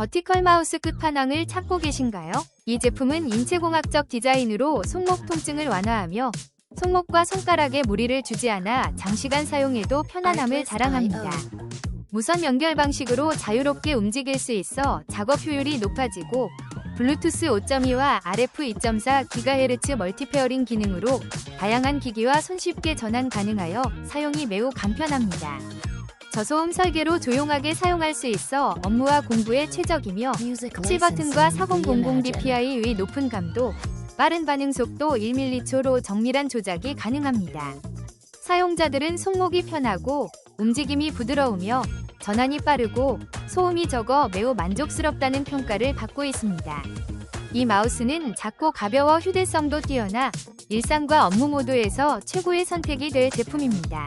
버티컬 마우스 끝판왕을 찾고 계신가요? 이 제품은 인체공학적 디자인으로 손목 통증을 완화하며 손목과 손가락에 무리를 주지 않아 장시간 사용해도 편안함을 자랑합니다. 무선 연결 방식으로 자유롭게 움직일 수 있어 작업 효율이 높아지고 블루투스 5.2와 RF 2.4GHz 멀티페어링 기능으로 다양한 기기와 손쉽게 전환 가능하여 사용이 매우 간편합니다. 저소음 설계로 조용하게 사용할 수 있어 업무와 공부에 최적이며 7버튼과 4000 dpi의 높은 감도, 빠른 반응 속도 1mH로 정밀한 조작이 가능합니다. 사용자들은 손목이 편하고 움직임이 부드러우며 전환이 빠르고 소음이 적어 매우 만족스럽다는 평가를 받고 있습니다. 이 마우스는 작고 가벼워 휴대성도 뛰어나 일상과 업무 모두에서 최고의 선택이 될 제품입니다.